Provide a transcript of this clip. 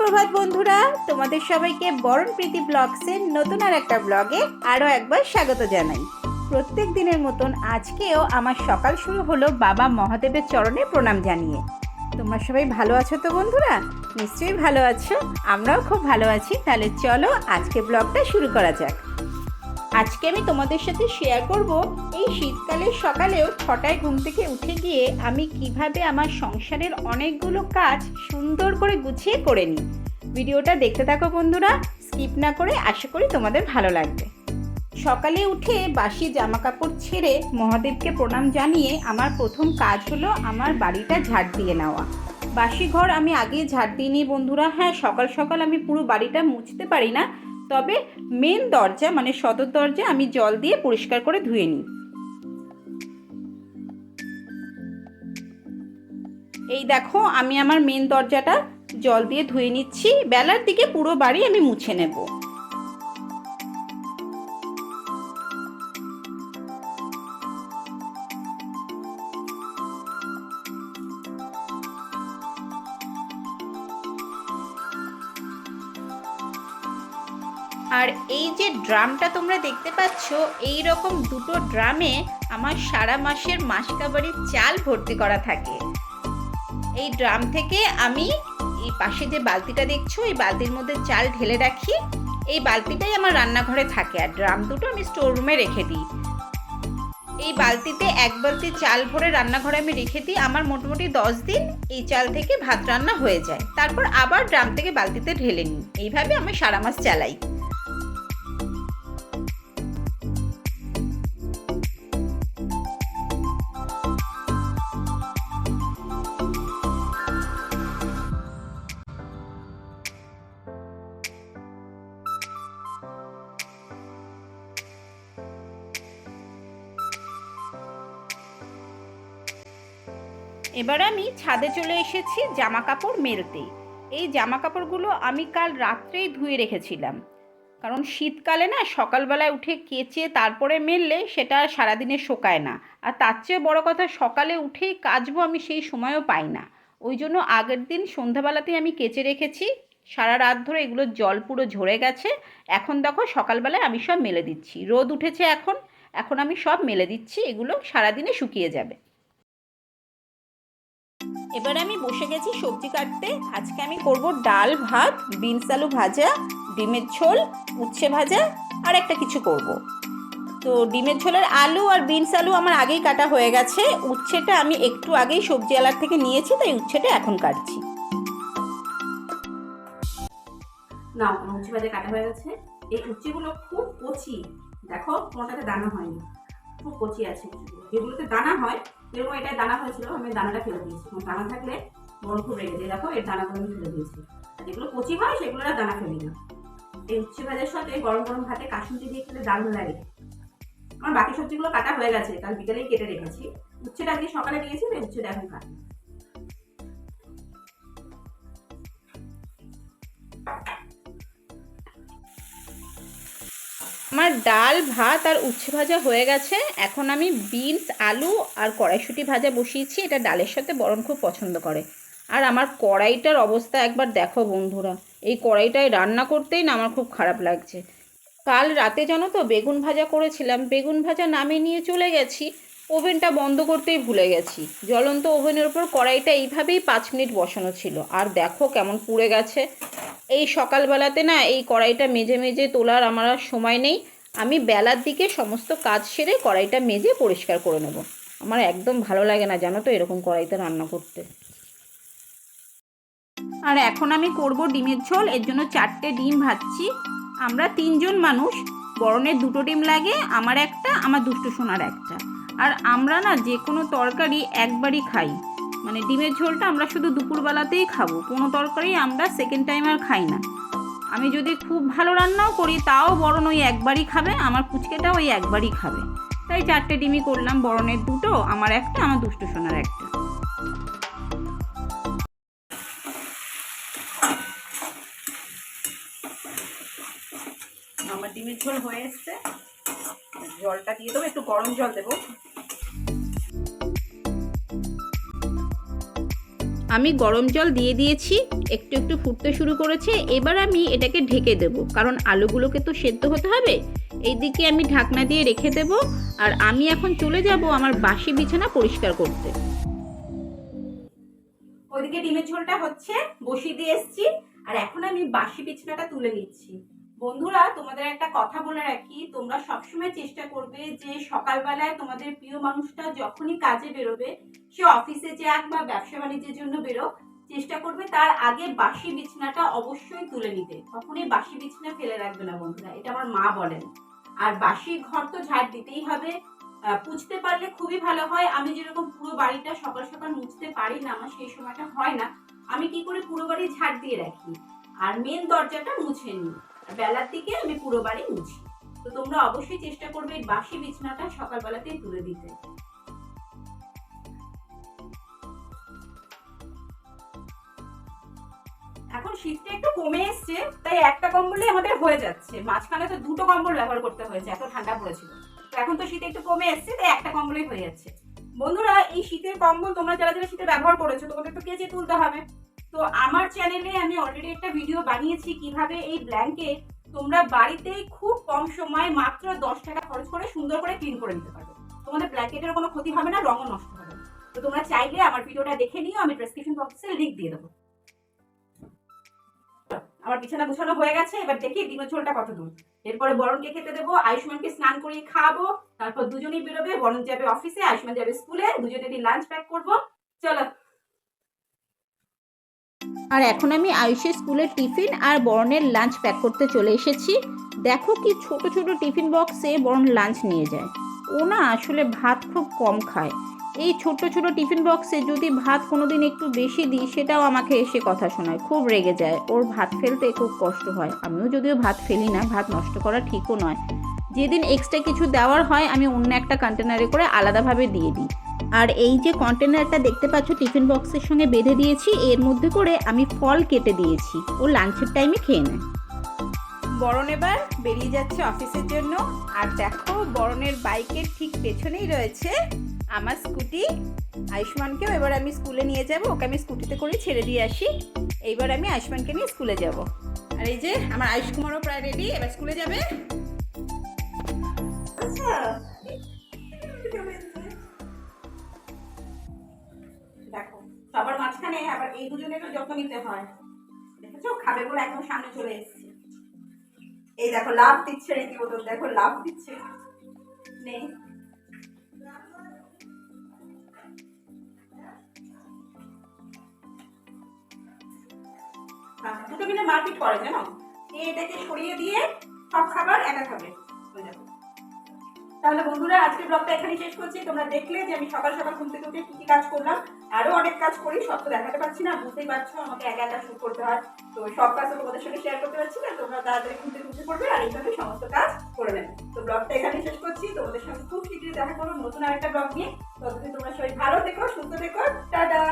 সুপ্রভাত বন্ধুরা, তোমাদের সবাইকে বরণ প্রীতি ব্লগসের নতুন আর একটা ব্লগে আরও একবার স্বাগত জানাই। প্রত্যেক দিনের মতন আজকেও আমার সকাল শুরু হলো বাবা মহাদেবের চরণে প্রণাম জানিয়ে। তোমরা সবাই ভালো আছো তো বন্ধুরা? নিশ্চয়ই ভালো আছো, আমরাও খুব ভালো আছি। তাহলে চলো আজকে ব্লগটা শুরু করা যাক। আজকে আমি তোমাদের সাথে শেয়ার করব এই শীতকালের সকালেও ছটায় ঘুম থেকে উঠে গিয়ে আমি কীভাবে আমার সংসারের অনেকগুলো কাজ সুন্দর করে গুছিয়ে করে নিই। ভিডিওটা দেখতে থাকো বন্ধুরা স্কিপ না করে আশা করি তোমাদের ভালো লাগবে। সকালে উঠে বাসি জামা কাপড় ছেড়ে মহাদেবকে প্রণাম জানিয়ে আমার প্রথম কাজ হলো আমার বাড়িটা ঝাড় দিয়ে নেওয়া। বাসি ঘর আমি আগে ঝাড় দিইনি বন্ধুরা। হ্যাঁ সকাল সকাল আমি পুরো বাড়িটা মুছতে পারি না। তবে মেন দরজা মানে সদর দরজা আমি জল দিয়ে পরিষ্কার করে ধুয়ে নিই। এই দেখো, আমি আমার মেন দরজাটা জল দিয়ে ধুয়ে নিচ্ছি। বেলার দিকে পুরো বাড়ি আমি মুছে নেব। আর এই যে ড্রামটা তোমরা দেখতে পাচ্ছ এই রকম দুটো ড্রামে আমার সারা মাসের মাসকাবাড়ির চাল ভর্তি করা থাকে। এই ড্রাম থেকে আমি এই পাশে যে বালতিটা দেখছ, এই বালতির মধ্যে চাল ঢেলে রাখি। এই বালতিটাই আমার রান্নাঘরে থাকে আর ড্রাম দুটো আমি স্টোর রুমে রেখে দিই। এই বালতিতে এক বালতি চাল ভরে রান্নাঘরে আমি রেখে দিই। আমার মোটামুটি দশ দিন এই চাল থেকে ভাত রান্না হয়ে যায়। তারপর আবার ড্রাম থেকে বালতিতে ঢেলে নিই। এইভাবে আমি সারা মাস চালাই। এবার আমি ছাদে চলে এসেছি জামা কাপড় মেলতে। এই জামা কাপড়গুলো আমি কাল রাত্রেই ধুয়ে রেখেছিলাম। কারণ শীতকালে না সকালবেলায় উঠে কেচে তারপরে মেললে সেটা সারাদিনে শোকায় না। আর তার চেয়ে বড় কথা সকালে উঠেই কাচবো আমি সেই সময়ও পাই না। ওই জন্য আগের দিন সন্ধ্যাবেলাতেই আমি কেচে রেখেছি। সারা রাত ধরে এগুলো জল পুরো ঝরে গেছে। এখন দেখো সকালবেলায় আমি সব মেলে দিচ্ছি। রোদ উঠেছে এখন। এখন আমি সব মেলে দিচ্ছি। এগুলো সারাদিনে শুকিয়ে যাবে। এবার আমি বসে গেছি সবজি কাটতে। আজকে আমি করব ডাল ভাত, বিনস আলু ভাজা, ডিমের ঝোল, উচ্ছে ভাজা আর একটা কিছু করব। তো ডিমের ঝোলের আলু আর বিনস আলু আমার আগেই কাটা হয়ে গেছে। উচ্ছেটা আমি একটু আগেই সবজি আলার থেকে নিয়েছি, তাই উচ্ছেটা এখন কাটছি। না উচ্ছে ভাজা কাটা হয়ে গেছে। এই উচ্ছেগুলো খুব কচি। দেখো, কোনোটাতে দানা হয়নি। খুব কচি আছে যেগুলোতে দানা হয় যেরকম এটাই দানা হয়েছিল, আমি দানাটা ফেলে দিয়েছি। দানা থাকলে মন খুব রেগে দিয়ে দেখো, এর দানাগুলো আমি ফেলে দিয়েছি। আর যেগুলো কচি হয় সেগুলো দানা ফেলি না এই উচ্ছে ভাজার সাথে গরম গরম ভাতে কাশুন্দি দিয়ে খেলে দারুণ লাগে। আমার বাকি সবজিগুলো কাটা হয়ে গেছে, কাল বিকেলেই কেটে রেখেছি। উচ্ছেটা আজকে সকালে দিয়েছি তাই উচ্ছেটা এখন কাটি আমার ডাল, ভাত আর উচ্ছে ভাজা হয়ে গেছে। এখন আমি বিনস, আলু আর কড়াইশুঁটি ভাজা বসিয়েছি। এটা ডালের সাথে বরণ খুব পছন্দ করে। আর আমার কড়াইটার অবস্থা একবার দেখো বন্ধুরা। এই কড়াইটায় রান্না করতেই না আমার খুব খারাপ লাগছে। কাল রাতে জানো তো বেগুন ভাজা করেছিলাম। বেগুন ভাজা নামিয়ে নিয়ে চলে গেছি। ওভেনটা বন্ধ করতেই ভুলে গেছি। জ্বলন্ত ওভেনের ওপর কড়াইটা এইভাবেই পাঁচ মিনিট বসানো ছিল। আর দেখো কেমন পুড়ে গেছে। এই সকালবেলাতে না এই কড়াইটা মেজে মেজে তোলার আমার আর সময় নেই। আমি বেলার দিকে সমস্ত কাজ সেরে কড়াইটা মেজে পরিষ্কার করে নেব। আমার একদম ভালো লাগে না, জানো তো, এরকম কড়াইতে রান্না করতে। আর এখন আমি করব ডিমের ঝোল, এর জন্য চারটে ডিম ভাজছি। আমরা তিনজন মানুষ, বরণের দুটো ডিম লাগে, আমার একটা, আমার দুষ্টু সোনার একটা। আর আমরা না যে কোনো তরকারি একবারই খাই। মানে ডিমের ঝোলটা আমরা শুধু দুপুরবেলাতেই খাব। কোনো তরকারি আমরা সেকেন্ড টাইম আর খাই না। আমি যদি খুব ভালো রান্নাও করি, তাও বরণ ওই একবারই খাবে, আমার পুচকেটাও ওই একবারই খাবে। তাই চারটে ডিমই করলাম, বরণের দুটো, আমার একটা, আমার দুষ্টু সোনার একটা। আমার ডিমের ঝোল হয়ে এসছে। জলটা দিয়ে দেবো, একটু গরম জল দেবো। আমি গরম জল দিয়ে দিয়েছি, একটু একটু ফুটতে শুরু করেছে, এবার আমি এটাকে ঢেকে দেব। কারণ আলুগুলোকে তো সেদ্ধ হতে হবে, এইদিকে আমি ঢাকনা দিয়ে রেখে দেব, আর আমি এখন চলে যাব আমার বাসি বিছানা পরিষ্কার করতে। ওইদিকে ডিমের ঝোলটা হচ্ছে, বসিয়ে দিয়ে এসছি, আর এখন আমি বাসি বিছানাটা তুলে নিচ্ছি। বন্ধুরা, তোমাদের একটা কথা বলে রাখি। তোমরা সবসময় চেষ্টা করবে যে সকালবেলায় তোমাদের প্রিয় মানুষটা যখনই কাজে বেরোবে, সে অফিসে যাক বা ব্যবসা বাণিজ্যের জন্য বেরো চেষ্টা করবে তার আগে বাসি বিছানাটা অবশ্যই তুলে নিতে। কখনোই বাসি বিছানা ফেলে রাখবে না বন্ধুরা, এটা আমার মা বলেন। আর বাসি ঘর তো ঝাড় দিতেই হবে। পুছতে পারলে খুবই ভালো হয়। আমি যেরকম পুরো বাড়িটা সকাল সকাল মুছতে পারি না, আমার সেই সময়টা হয় না। আমি কি করে পুরো বাড়ি ঝাড় দিয়ে রাখি? আর মেন দরজাটা মুছে নিই। বেলার দিকে আমি পুরো বাড়ি মুছি। তো তোমরা অবশ্যই চেষ্টা করবে বাসি বিছানাটা সকালবেলাতেই তুলে দিতে। এখন শীতটা একটু কমে এসছে, তাই একটা কম্বলই আমাদের হয়ে যাচ্ছে। মাঝখানে তো দুটো কম্বল ব্যবহার করতে হয়েছে, এত ঠান্ডা পড়েছিল। তো এখন তো শীত একটু কমে এসছে, তাই একটা কম্বলই হয়ে যাচ্ছে। বন্ধুরা, এই শীতের কম্বল তোমরা যারা যারা শীতে ব্যবহার করেছ তোমাদের তো কেচে তুলতে হবে? তো আমার চ্যানেলে আমি অলরেডি একটা ভিডিও বানিয়েছি কীভাবে এই ব্ল্যাঙ্কেট তোমরা বাড়িতেই খুব কম সময় মাত্র দশ টাকা খরচ করে সুন্দর করে ক্লিন করে নিতে পারবে তোমাদের ব্ল্যাঙ্কেটের কোনো ক্ষতি হবে না, রঙও নষ্ট হবে তো তোমরা চাইলে আমার ভিডিওটা দেখে নিও, আমি ডেসক্রিপশন বক্সে লিঙ্ক দিয়ে দেবো। আমার বিছানা গুছানো হয়ে গেছে, এবার দেখি ডিমের ঝোলটা কত দূর। এরপরে বরণকে খেতে দেবো, আয়ুষ্মানকে স্নান করিয়ে খাওয়াবো, তারপর দুজনেই বেরোবে, বরণ যাবে অফিসে আয়ুষ্মান যাবে স্কুলে দুজনেরই লাঞ্চ প্যাক করব। চলো আর এখন আমি আয়ুষের স্কুলের টিফিন আর বরণের লাঞ্চ প্যাক করতে চলে এসেছি। দেখো কি ছোট ছোট টিফিন বক্সে বরণ লাঞ্চ নিয়ে যায়। ও না আসলে ভাত খুব কম খায়। এই ছোট ছোট টিফিন বক্সে যদি ভাত কোনোদিন একটু বেশি দিই, সেটাও আমাকে এসে কথা শোনায়। খুব রেগে যায়। ওর ভাত ফেলতে খুব কষ্ট হয়। আমিও যদিও ভাত ফেলি না, ভাত নষ্ট করা ঠিকও নয়। যেদিন এক্সট্রা কিছু দেওয়ার হয়, আমি অন্য একটা কন্টেনারে করে আলাদাভাবে দিয়ে দিই। আর এই যে কন্টেনারটা দেখতে পাচ্ছ টিফিন বক্সের সঙ্গে বেঁধে দিয়েছি, এর মধ্যে করে আমি ফল কেটে দিয়েছি। ও লাঞ্চের টাইমে খেয়ে নেয় বরণ এবার বেরিয়ে যাচ্ছে অফিসের জন্য। আর দেখো, বরণের বাইকের ঠিক পেছনেই রয়েছে আমার স্কুটি আয়ুষ্মানকেও এবার আমি স্কুলে নিয়ে যাব। ওকে আমি স্কুটিতে করে ছেড়ে দিয়ে আসি। এইবার আমি আয়ুষ্মানকে নিয়ে স্কুলে যাব। আর এই যে, আমার আয়ুষ কুমারও প্রায় রেডি এবার স্কুলে যাবে। আচ্ছা সবার মাঝখানে আবার এই দুজনেরও যত্ন নিতে হয়। দেখেছ? খাবে বলে একদম সামনে চলে এসেছে। এই দেখো লাভ দিচ্ছে রীতিমতো দেখো লাভ দিচ্ছে। নে। হ্যাঁ, দুটো মিলে মারপিট করে জানো? এটাকে সরিয়ে দিয়ে সব খাবার একা খাবে। তাহলে বন্ধুরা আজকের ব্লগটা এখানে শেষ করছি। তোমরা দেখলে যে আমি সকাল সকাল ঘুম থেকে উঠে কি কি কাজ করলাম আরও অনেক কাজ করি, সব তো দেখাতে পারছি না, বুঝতেই পারছ, আমাকে একা একা শুট করতে হয়। তো সব কাজ তোমাদের সঙ্গে শেয়ার করতে পারছি না, তোমরা তাড়াতাড়ি খুঁজে খুঁজে করবে আর এইভাবে সমস্ত কাজ করে নেবে। তো ব্লগটা এখানে শেষ করছি, তোমাদের সঙ্গে খুব শীঘ্রই দেখা করব নতুন আরেকটা ব্লগ নিয়ে। ততদিন তোমরা সবাই ভালো থেকো, সুস্থ থেকো, টাটা!